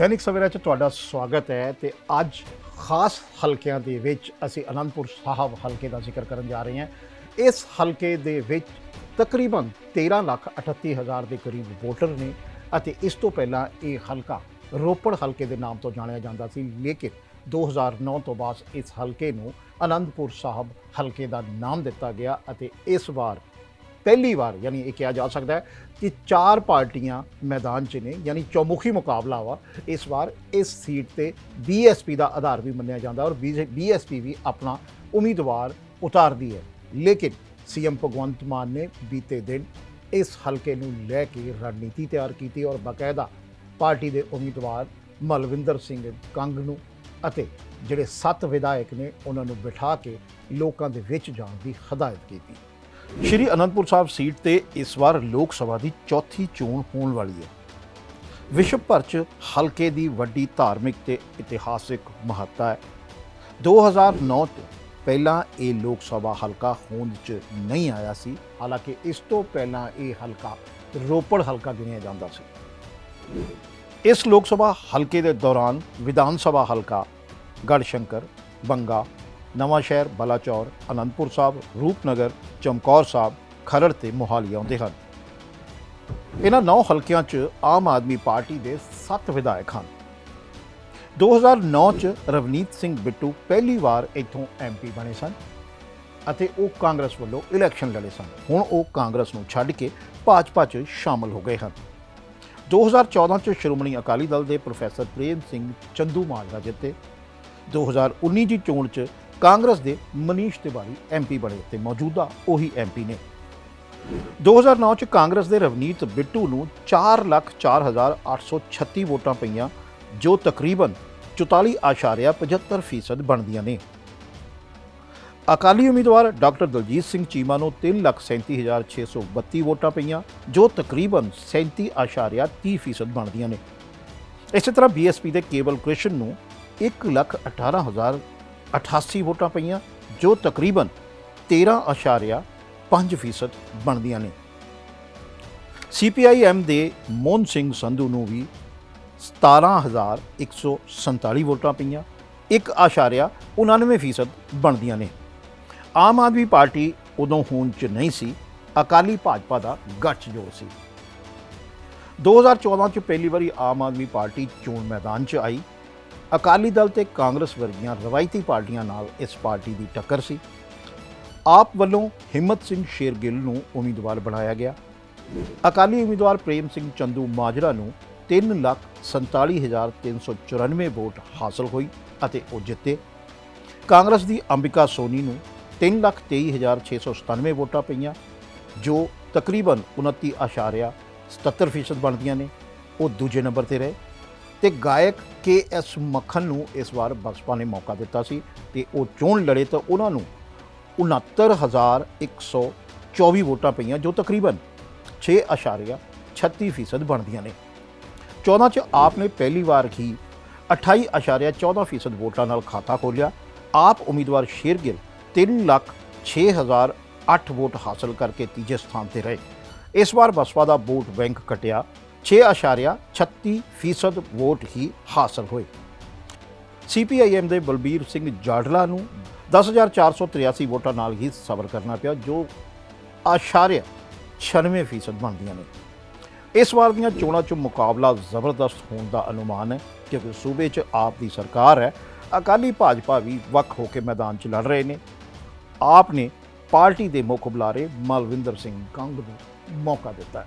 ਦੈਨਿਕ ਸਵੇਰਾ 'ਚ ਤੁਹਾਡਾ ਸਵਾਗਤ ਹੈ ਤੇ ਅੱਜ ਖਾਸ ਹਲਕਿਆਂ ਦੇ ਵਿੱਚ ਅਸੀਂ ਅਨੰਦਪੁਰ ਸਾਹਿਬ ਹਲਕੇ ਦਾ ਜ਼ਿਕਰ ਕਰਨ ਜਾ ਰਹੇ ਹਾਂ। ਇਸ ਹਲਕੇ ਦੇ ਵਿੱਚ ਤਕਰੀਬਨ 13 ਲੱਖ 38 ਹਜ਼ਾਰ ਦੇ ਕਰੀਬ ਵੋਟਰ ਨੇ ਅਤੇ ਇਸ ਤੋਂ ਪਹਿਲਾਂ ਇਹ ਹਲਕਾ ਰੋਪੜ ਹਲਕੇ ਦੇ ਨਾਮ ਤੋਂ ਜਾਣਿਆ ਜਾਂਦਾ ਸੀ, ਲੇਕਿਨ 2009 ਤੋਂ ਬਾਅਦ ਇਸ ਹਲਕੇ ਨੂੰ ਅਨੰਦਪੁਰ ਸਾਹਿਬ ਹਲਕੇ ਦਾ ਨਾਮ ਦਿੱਤਾ ਗਿਆ ਅਤੇ ਇਸ ਵਾਰ ਪਹਿਲੀ ਵਾਰ ਯਾਨੀ ਇਹ ਕਿਹਾ ਜਾ ਸਕਦਾ ਹੈ ਕਿ ਚਾਰ ਪਾਰਟੀਆਂ ਮੈਦਾਨ 'ਚ ਨੇ, ਯਾਨੀ ਚੌਮੁਖੀ ਮੁਕਾਬਲਾ ਵਾ, ਇਸ ਵਾਰ ਇਸ ਸੀਟ ਤੇ ਬੀਐਸਪੀ ਦਾ ਆਧਾਰ ਵੀ ਮੰਨਿਆ ਜਾਂਦਾ ਔਰ ਬੀਐਸਪੀ ਵੀ ਆਪਣਾ ਉਮੀਦਵਾਰ ਉਤਾਰਦੀ ਹੈ। ਲੇਕਿਨ ਸੀਐਮ ਭਗਵੰਤ ਮਾਨ ਨੇ ਬੀਤੇ ਦਿਨ ਇਸ ਹਲਕੇ ਨੂੰ ਲੈ ਕੇ ਰਣਨੀਤੀ ਤਿਆਰ ਕੀਤੀ ਔਰ ਬਕਾਇਦਾ ਪਾਰਟੀ ਦੇ ਉਮੀਦਵਾਰ ਮਲਵਿੰਦਰ ਸਿੰਘ ਕੰਗ ਨੂੰ ਅਤੇ ਜਿਹੜੇ ਸੱਤ ਵਿਧਾਇਕ ਨੇ, ਉਹਨਾਂ ਨੂੰ ਬਿਠਾ ਕੇ ਲੋਕਾਂ ਦੇ ਵਿੱਚ ਜਾਣ ਦੀ ਹਦਾਇਤ ਕੀਤੀ। ਸ਼੍ਰੀ ਅਨੰਦਪੁਰ ਸਾਹਿਬ ਸੀਟ ਤੇ ਇਸ ਵਾਰ ਲੋਕ ਸਭਾ ਦੀ ਚੌਥੀ ਚੋਣ ਹੋਣ ਵਾਲੀ ਹੈ। ਵਿਸ਼ਵ ਭਰ 'ਚ ਹਲਕੇ ਦੀ ਵੱਡੀ ਧਾਰਮਿਕ ਤੇ ਇਤਿਹਾਸਿਕ ਮਹੱਤਤਾ ਹੈ। 2009 ਤੋਂ ਪਹਿਲਾਂ ਇਹ ਲੋਕ ਸਭਾ ਹਲਕਾ ਹੋਂਦ 'ਚ ਨਹੀਂ ਆਇਆ ਸੀ। ਹਾਲਾਂਕਿ ਇਸ ਤੋਂ ਪਹਿਲਾਂ ਇਹ ਹਲਕਾ ਰੋਪੜ ਹਲਕਾ ਗਿਣਿਆ ਜਾਂਦਾ ਸੀ। ਇਸ ਲੋਕ ਸਭਾ ਹਲਕੇ ਦੇ ਦੌਰਾਨ ਵਿਧਾਨ ਸਭਾ ਹਲਕਾ ਗੜਸ਼ੰਕਰ, ਬੰਗਾ ਨਵਾਂ ਸ਼ਹਿਰ ਬਲਾਚੌਰ, ਅਨੰਦਪੁਰ ਸਾਹਿਬ, ਰੂਪਨਗਰ, ਚਮਕੌਰ ਸਾਹਿਬ, ਖਰੜ ਤੇ ਮੋਹਾਲੀ ਆਉਂਦੇ ਹਨ। ਇਹਨਾਂ ਨੌ ਹਲਕਿਆਂ 'ਚ ਆਮ ਆਦਮੀ ਪਾਰਟੀ ਦੇ 7 ਵਿਧਾਇਕ ਹਨ। 2009 'ਚ ਰਵਨੀਤ ਸਿੰਘ ਬਿੱਟੂ ਪਹਿਲੀ ਵਾਰ ਇੱਥੋਂ ਐਮਪੀ ਬਣੇ ਸਨ ਅਤੇ ਉਹ ਕਾਂਗਰਸ ਵੱਲੋਂ ਇਲੈਕਸ਼ਨ ਲੜੇ ਸਨ। ਹੁਣ ਉਹ ਕਾਂਗਰਸ ਨੂੰ ਛੱਡ ਕੇ ਭਾਜਪਾ 'ਚ ਸ਼ਾਮਲ ਹੋ ਗਏ ਹਨ। 2014 'ਚ ਸ਼੍ਰੋਮਣੀ ਅਕਾਲੀ ਦਲ ਦੇ ਪ੍ਰੋਫੈਸਰ ਪ੍ਰੇਮ ਸਿੰਘ ਚੰਦੂ ਮਾਜਰਾ ਜਿੱਤੇ 2019 ਦੀ ਚੋਣ 'ਚ ਕਾਂਗਰਸ ਦੇ ਮਨੀਸ਼ ਤਿਵਾੜੀ ਐਮਪੀ ਬਣੇ ਤੇ ਮੌਜੂਦਾ ਉਹੀ ਐਮਪੀ ਨੇ। 2009 'ਚ ਕਾਂਗਰਸ ਦੇ ਰਵਨੀਤ ਬਿੱਟੂ ਨੂੰ 404836 ਵੋਟਾਂ ਪਈਆਂ, ਜੋ ਤਕਰੀਬਨ 44.75% ਬਣਦੀਆਂ ਨੇ। ਅਕਾਲੀ ਉਮੀਦਵਾਰ ਡਾਕਟਰ ਦਲਜੀਤ ਸਿੰਘ ਚੀਮਾ ਨੂੰ 337632 ਵੋਟਾਂ ਪਈਆਂ, ਜੋ ਤਕਰੀਬਨ 37.30% ਬਣਦੀਆਂ ਨੇ। ਇਸੇ ਤਰ੍ਹਾਂ ਬੀਐਸਪੀ ਦੇ ਕੇਵਲ ਕ੍ਰਿਸ਼ਨ ਨੂੰ 118088 ਵੋਟਾਂ ਪਈਆਂ, ਜੋ ਤਕਰੀਬਨ 13.5% ਬਣਦੀਆਂ ਨੇ। ਸੀਪੀਆਈਐਮ ਦੇ ਮੋਹਨ ਸਿੰਘ ਸੰਧੂ ਨੂੰ ਵੀ 17147 ਵੋਟਾਂ ਪਈਆਂ 1.99% ਬਣਦੀਆਂ ਨੇ। ਆਮ ਆਦਮੀ ਪਾਰਟੀ ਉਦੋਂ ਹੋਂਦ 'ਚ ਨਹੀਂ ਸੀ, ਅਕਾਲੀ ਭਾਜਪਾ ਦਾ ਗੱਠਜੋੜ ਸੀ। 2014 'ਚ ਪਹਿਲੀ ਵਾਰੀ ਆਮ ਆਦਮੀ ਪਾਰਟੀ ਚੋਣ ਮੈਦਾਨ 'ਚ ਆਈ ਅਕਾਲੀ ਦਲ ਤੇ ਕਾਂਗਰਸ ਵਰਗੀਆਂ ਰਵਾਇਤੀ ਪਾਰਟੀਆਂ ਨਾਲ ਇਸ ਪਾਰਟੀ ਦੀ ਟੱਕਰ ਸੀ। ਆਪ ਵੱਲੋਂ ਹਿੰਮਤ ਸਿੰਘ ਸ਼ੇਰਗਿੱਲ ਨੂੰ ਉਮੀਦਵਾਰ ਬਣਾਇਆ ਗਿਆ। ਅਕਾਲੀ ਉਮੀਦਵਾਰ ਪ੍ਰੇਮ ਸਿੰਘ ਚੰਦੂ ਮਾਜਰਾ ਨੂੰ 347394 ਵੋਟ ਹਾਸਲ ਹੋਈ ਅਤੇ ਉਹ ਜਿੱਤੇ। ਕਾਂਗਰਸ ਦੀ ਅੰਬਿਕਾ ਸੋਨੀ ਨੂੰ 323697 ਵੋਟਾਂ ਪਈਆਂ, ਜੋ ਤਕਰੀਬਨ 29.77% ਬਣਦੀਆਂ ਨੇ। ਉਹ ਦੂਜੇ ਨੰਬਰ ਤੇ ਰਹੇ। ਤੇ ਗਾਇਕ ਕੇ ਐਸ ਮੱਖਣ ਨੂੰ ਇਸ ਵਾਰ ਬਸਪਾ ਨੇ ਮੌਕਾ ਦਿੱਤਾ ਸੀ ਤੇ ਉਹ ਚੋਣ ਲੜੇ ਤਾਂ ਉਹਨਾਂ ਨੂੰ 69124 ਵੋਟਾਂ ਪਈਆਂ, ਜੋ ਤਕਰੀਬਨ 6.36% ਬਣਦੀਆਂ ਨੇ। 14 ਚ ਆਪ ਨੇ ਪਹਿਲੀ ਵਾਰ ਹੀ 28.14% ਵੋਟਾਂ ਨਾਲ ਖਾਤਾ ਖੋਲ੍ਹਿਆ। ਆਪ ਉਮੀਦਵਾਰ ਸ਼ੇਰਗਿੱਲ 3 ਲੱਖ 6008 ਵੋਟ ਹਾਸਲ ਕਰਕੇ ਤੀਜੇ ਸਥਾਨ ਤੇ ਰਹੇ। ਇਸ ਵਾਰ ਬਸਪਾ ਦਾ ਵੋਟ ਬੈਂਕ ਕਟਿਆ। 6.36% ਵੋਟ ਹੀ ਹਾਸਲ ਹੋਏ। ਸੀਪੀਆਈਐਮ ਦੇ ਬਲਬੀਰ ਸਿੰਘ ਜਾਡਲਾ ਨੂੰ 10483 ਵੋਟਾਂ ਨਾਲ ਹੀ ਸਬਰ ਕਰਨਾ ਪਿਆ, ਜੋ ਆਸ਼ਾਰਿਆ 96% ਬਣਦੀਆਂ ਨੇ। ਇਸ ਵਾਰ ਦੀਆਂ ਚੋਣਾਂ 'ਚ ਮੁਕਾਬਲਾ ਜ਼ਬਰਦਸਤ ਹੋਣ ਦਾ ਅਨੁਮਾਨ ਹੈ, ਕਿਉਂਕਿ ਸੂਬੇ 'ਚ ਆਪ ਦੀ ਸਰਕਾਰ ਹੈ। ਅਕਾਲੀ ਭਾਜਪਾ ਵੀ ਵੱਖ ਹੋ ਕੇ ਮੈਦਾਨ 'ਚ ਲੜ ਰਹੇ ਨੇ। ਆਪ ਨੇ ਪਾਰਟੀ ਦੇ ਮੁੱਖ ਬੁਲਾਰੇ ਮਲਵਿੰਦਰ ਸਿੰਘ ਕੰਗ ਨੂੰ ਮੌਕਾ ਦਿੱਤਾ ਹੈ।